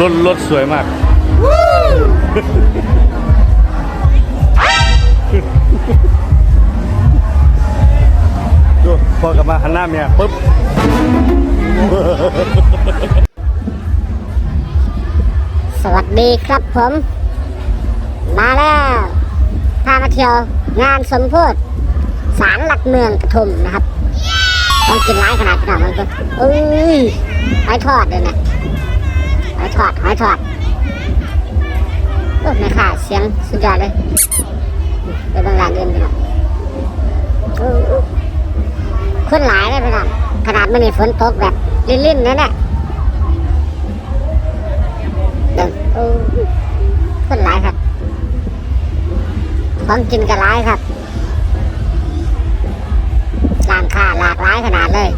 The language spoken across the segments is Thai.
รถรถสวยมากดูพอกลับมาหันหน้าเมียปุ๊บสวัสดีครับผม มาแล้วพามาเที่ยวงานสมโพธิสารหลักเมืองปทุมนะครับ ต้องกินร้ายขนาดขนาดมันก็เอ้ยหอยทอดเลยนะ อยทอดหอยทอดโอ้ไม่ค่ะเสียงสุดยอดเลยไปบางร้านเอื่นไปหน่อยคนหลายเลยไปหน่อยขนาดมันนี่ฝนตกแบบลิ่นๆนั่นแหละเดินคนหลายครับของกินก็หลายครับร้านค้าหลากหลายขนาดเลย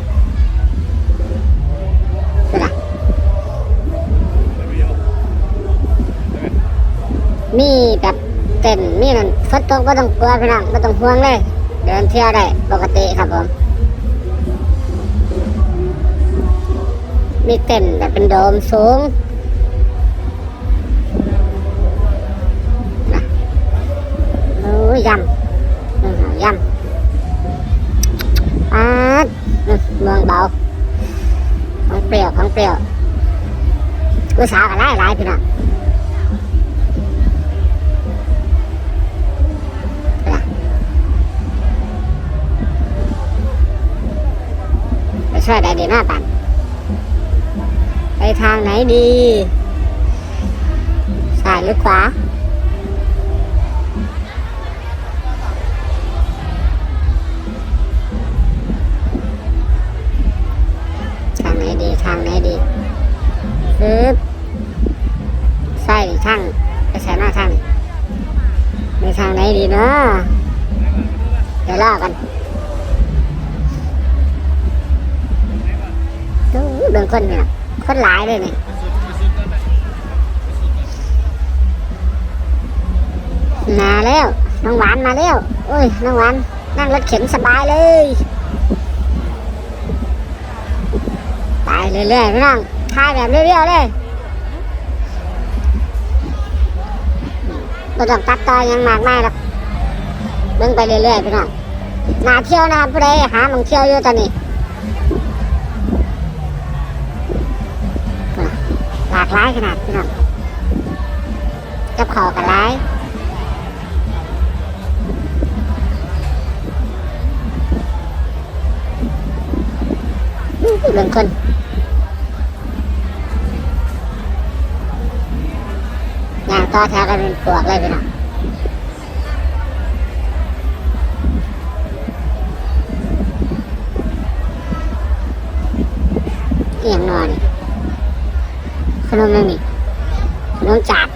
มีแบบเต้นมีนั่นฝนตกไม่ต้องกลัวพี่น้องไม่ต้องห่วงเลย เดินเที่ยวได้ปกติครับผมมีเต้นแบบเป็นโดมสูงโอ้ยยำยำอาอืมเมืองเบาของเปรี้ยวของเปรี้ยวลูกสาวก็ไล่ไล่พี่น้อง ช่วยได้ดีมากปันไปทางไหนดีซ้ายหรือขวาทางไหนดีทางไหนดีปึ๊บใส่ทางไปใส่หน้าทางในทางไหนดีเนาะเดี๋ยวรอกัน บิ่งคนเนี่ยคนหลายเลยนี่มาแล้วน้องหวานมาแล้วโอ้ยน้องหวานนั่งรถเข็นสบายเลยไปเรื่อยๆพี่น้องถ่ายแบบเรียวๆเลยเราต้องตัดต่อยังมากมายหรอกเบิ่งไปเรื่อยๆพี่น้องนาเที่ยวนะครับผู้ใดหามองเที่ยวอยู่ตอนนี้ หลากหลายขนาดพี่น้องกับเขากันหลายอื้อเบิ่งคนย่างต่อแถวกันเป็นปลวกเลยพี่น้องเอียงนอนี่ ขนมยังนี่ขนมจาก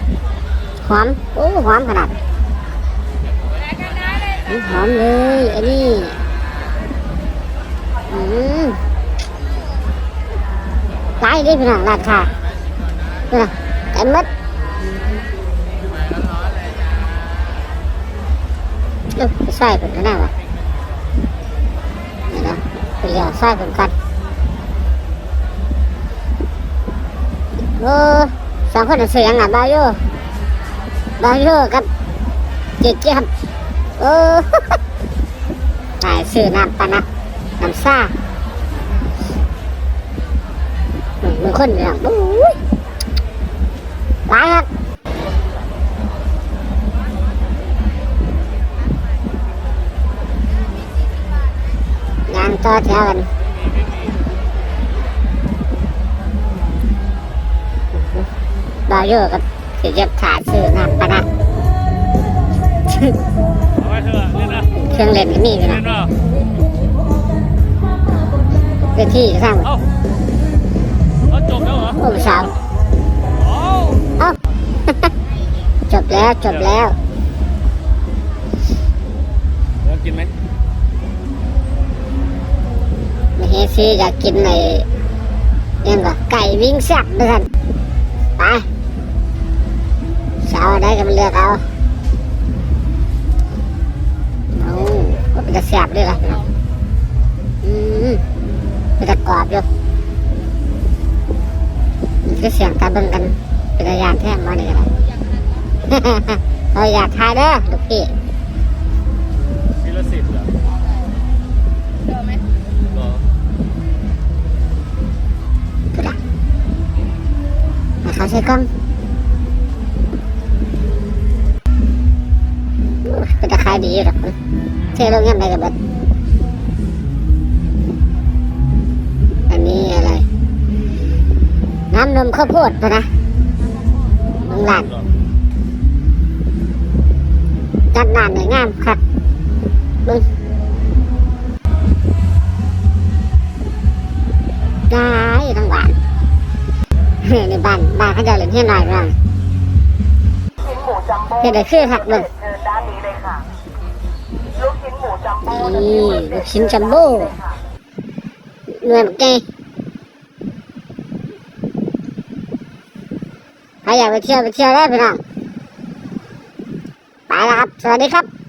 หอมโอ้หอมขนาดหอมเลยอันนี้อืมร้ายดิพี่น้องราคาพี่น้องเต็มหมดเอ้ยไปใส่ผมก็ได้วะเดี๋ยวใส่ผมกัน โอ้สองคนเสียงอะบาโยบาโยกับเจ๊เจี๊ยบโอ้ตายซื้อน้ำปานะน้ำซ่าอืมมือคนเนี่ยโอ้ยร้ายครับงานต่อแถวกัน บาโยกับสิเจ็บขาซื้อน้ำปะนะเอาไว้เถอะเล่นนะเครื่องเล่นก็มีอยู่เล่นะนเนาที่สร้างเอาเอาจบแล้วเหรอโอ้สาวเอาเอ้า จบแล้วจบแล้วเดี๋ยวกินไหมมาเฮซีอยากกินในยังก็ไก่วิ่งแซ่บด้วยกันไป ได้ก็มาเลือกเอาเอาก็เป็นจะแซ่บด้วยล่ะอืมเป็นจะกรอบอยู่มันก็เสียงตาเบิ่งกันเป็นระยะแท้มาเนี่ยก็ได้เราอยากทายเด้อลูกพี่วิลสิบเหรอเจอไหมก็พูดละมาเขาใช้กล้อง เป็นตะขายดีอยู่หรอกเท่ลงยังไงกันบัดอันนี้อะไร น้ำนมข้าวโพดปะนะมึงหลานเหรอจัดหนานหน่อยงามครับมึงได้ทั้งหวานเฮ้ยในบ้านบ้านเขาจะเล่นให้หน่อยบ้างชิ้นหมูจัมโบ้เฮ็ดได้คือคักเบิ่ง นี่ลูกชิ้นจัมโบ้เลยค่ะเนื้อบักแกใครอยากไปเที่ยวไปเที่ยวได้พี่น้องไปแล้วครับ สวัสดีครับ